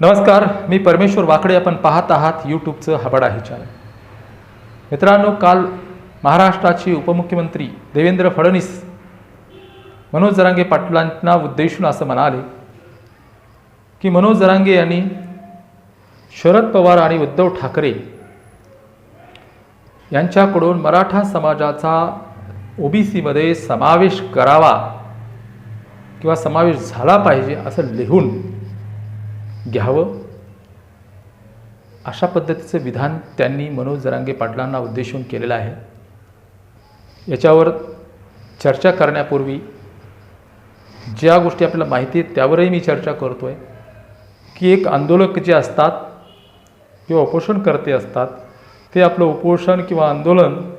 नमस्कार मी परमेश्वर वाकडे. आपण पाहत आहात यूट्यूबचं हबड आहे चॅनल मित्रांनो काल महाराष्ट्राचे उपमुख्यमंत्री देवेंद्र फडणवीस मनोज जरांगे पाटलांना उद्देशून असं म्हणाले की मनोज जरांगे यांनी शरद पवार आणि उद्धव ठाकरे यांच्याकडून मराठा समाजाचा ओबीसीमध्ये समावेश करावा किंवा समावेश झाला पाहिजे असं लिहून घ्यावं? अशा पद्धतीचं विधान त्यांनी मनोज जरांगे पाटलांना उद्देशून केलेलं आहे. याच्यावर चर्चा करण्यापूर्वी ज्या गोष्टी आपल्याला माहिती आहेत त्यावरही मी चर्चा करतो आहे की एक आंदोलक जे असतात किंवा उपोषणकर्ते असतात ते आपलं उपोषण किंवा आंदोलन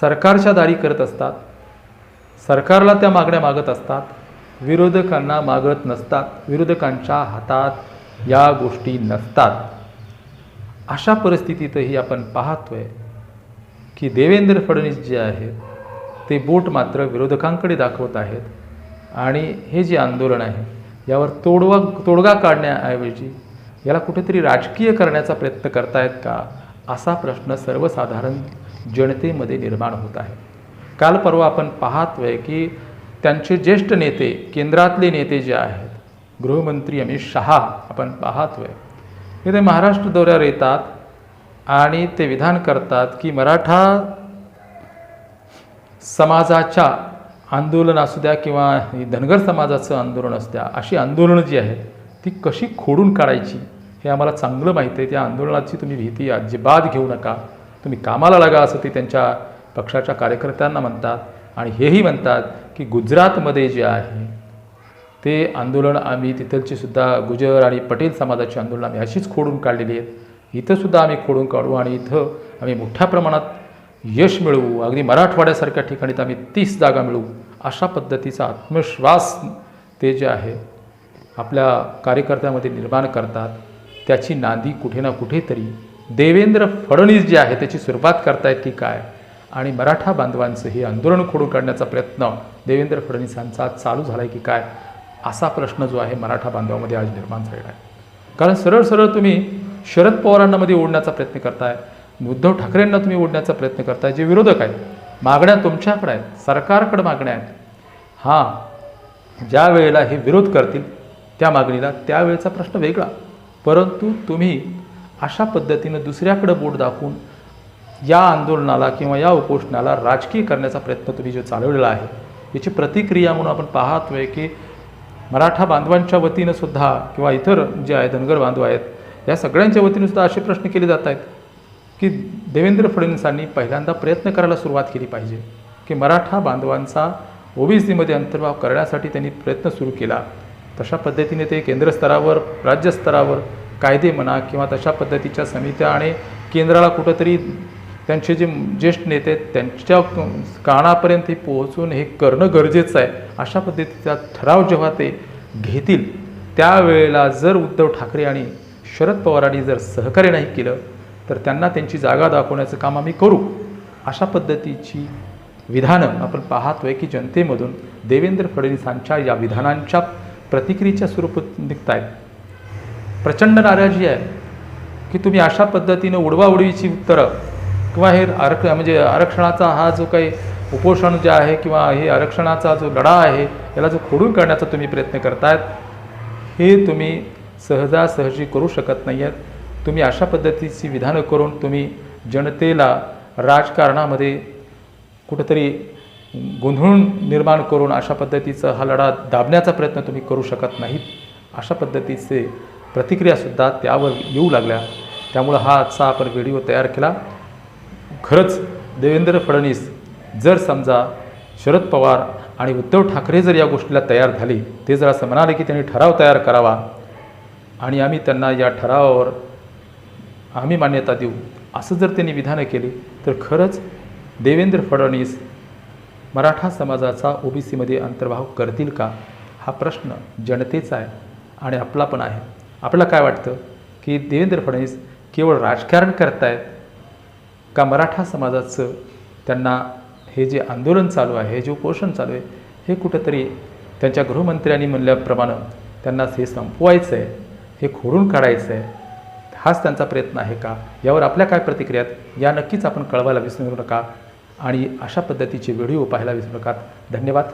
सरकारच्या दारी करत असतात. सरकारला त्या मागण्या मागत असतात. विरोधकांना मागत नसतात. विरोधकांच्या हातात या गोष्टी नसतात. अशा परिस्थितीतही आपण पाहतोय की देवेंद्र फडणवीस जे आहेत ते बोट मात्र विरोधकांकडे दाखवत आहेत आणि हे जे आंदोलन आहे यावर तोडवा तोडगा काढण्याऐवजी याला कुठेतरी राजकीय करण्याचा प्रयत्न करतायत का असा प्रश्न सर्वसाधारण जनतेमध्ये निर्माण होत आहे. काल परवा आपण पाहतोय की त्यांचे ज्येष्ठ नेते केंद्रातले नेते जे आहेत गृहमंत्री अमित शहा आपण पाहतोय. हे ते महाराष्ट्र दौऱ्यावर येतात आणि ते विधान करतात की मराठा समाजाच्या आंदोलन असू द्या किंवा हे धनगर समाजाचं आंदोलन असू द्या अशी आंदोलनं जी आहेत ती कशी खोडून काढायची हे आम्हाला चांगलं माहिती आहे. त्या आंदोलनाची तुम्ही भीती अजिबात घेऊ नका. तुम्ही कामाला लागा असं ते त्यांच्या पक्षाच्या कार्यकर्त्यांना म्हणतात आणि हेही म्हणतात की गुजरातमध्ये जे आहे ते आंदोलन आम्ही तिथलची सुद्धा गुजर आणि पटेल समाजाची आंदोलन आम्ही अशीच खोडून काढलेली आहेत. इथंसुद्धा आम्ही खोडून काढू आणि इथं आम्ही मोठ्या प्रमाणात यश मिळवू अगदी मराठवाड्यासारख्या ठिकाणी आम्ही तीस जागा मिळवू अशा पद्धतीचा आत्मविश्वास ते जे आहे आपल्या कार्यकर्त्यामध्ये निर्माण करतात. त्याची नांदी कुठे ना कुठेतरी देवेंद्र फडणवीस जे आहे त्याची सुरुवात करतायत की काय? आणि मराठा बांधवांचं हे आंदोलन खोडून काढण्याचा प्रयत्न देवेंद्र फडणवीसांचा चालू झाला आहे की काय? असा प्रश्न जो आहे मराठा बांधवामध्ये आज निर्माण झालेला आहे. कारण सरळ सरळ तुम्ही शरद पवारांनामध्ये ओढण्याचा प्रयत्न करताय उद्धव ठाकरेंना तुम्ही ओढण्याचा प्रयत्न करताय जे विरोधक आहेत मागण्या तुमच्याकडे आहेत सरकारकडे मागण्या आहेत. हां ज्या वेळेला हे विरोध करतील त्या मागणीला त्यावेळेचा प्रश्न वेगळा. परंतु तुम्ही अशा पद्धतीनं दुसऱ्याकडं बोट दाखवून या आंदोलनाला किंवा या उपोषणाला राजकीय करण्याचा प्रयत्न तुम्ही जो चालवलेला आहे याची प्रतिक्रिया म्हणून आपण पाहतोय की मराठा बांधवांच्या वतीनं सुद्धा किंवा इतर जे आहे धनगर बांधव आहेत या सगळ्यांच्या वतीनं सुद्धा असे प्रश्न केले जात आहेत की देवेंद्र फडणवीसांनी पहिल्यांदा प्रयत्न करायला सुरुवात केली पाहिजे की मराठा बांधवांचा ओबीसीमध्ये अंतर्भाव करण्यासाठी त्यांनी प्रयत्न सुरू केला. तशा पद्धतीने ते केंद्र स्तरावर कायदे म्हणा किंवा तशा पद्धतीच्या समित्या आणि केंद्राला कुठंतरी त्यांचे जे ज्येष्ठ नेते आहेत त्यांच्या कानापर्यंत हे पोहोचून हे करणं गरजेचं आहे अशा पद्धतीचा ठराव जेव्हा ते घेतील त्यावेळेला जर उद्धव ठाकरे आणि शरद पवारांनी जर सहकार्य नाही केलं तर त्यांना त्यांची जागा दाखवण्याचं काम आम्ही करू. अशा पद्धतीची विधानं आपण पाहतोय की जनतेमधून देवेंद्र फडणवीसांच्या या विधानांच्या प्रतिक्रियेच्या स्वरूपात निघत आहेत प्रचंड नाराजी आहे की तुम्ही अशा पद्धतीनं उडवाउडवीची उत्तरं किंवा हे आरक्ष म्हणजे आरक्षणाचा हा जो काही उपोषण जे आहे किंवा हे आरक्षणाचा जो लढा आहे याला जो खोडून काढण्याचा तुम्ही प्रयत्न करतायत हे तुम्ही सहजासहजी करू शकत नाही आहेत तुम्ही अशा पद्धतीची विधानं करून तुम्ही जनतेला राजकारणामध्ये कुठंतरी गोंधळून निर्माण करून अशा पद्धतीचा हा लढा दाबण्याचा प्रयत्न तुम्ही करू शकत नाहीत. अशा पद्धतीचे प्रतिक्रियासुद्धा त्यावर येऊ लागल्या. त्यामुळं हा आजचा आपण व्हिडिओ तयार केला. खरंच देवेंद्र फडणवीस जर समजा शरद पवार आणि उद्धव ठाकरे जर या गोष्टीला तयार झाले ते जर असं म्हणाले की त्यांनी ठराव तयार करावा आणि आम्ही त्यांना या ठरावावर आम्ही मान्यता देऊ असं जर त्यांनी विधानं केली तर खरंच देवेंद्र फडणवीस मराठा समाजाचा ओबीसीमध्ये अंतर्भाव करतील का? हा प्रश्न जनतेचा आहे आणि आपला पण आहे. आपल्याला काय वाटतं की देवेंद्र फडणवीस केवळ राजकारण करतायत का मराठा समाजाचं त्यांना हे जे आंदोलन चालू आहे हे जे उपोषण चालू आहे हे कुठंतरी त्यांच्या गृहमंत्र्यांनी म्हणल्याप्रमाणे त्यांना हे संपवायचं आहे हे खोडून काढायचं आहे हाच त्यांचा प्रयत्न आहे का? यावर आपल्या काय प्रतिक्रिया या नक्कीच आपण कळवायला विसरू नका आणि अशा पद्धतीचे व्हिडिओ पाहायला विसरू नका. धन्यवाद.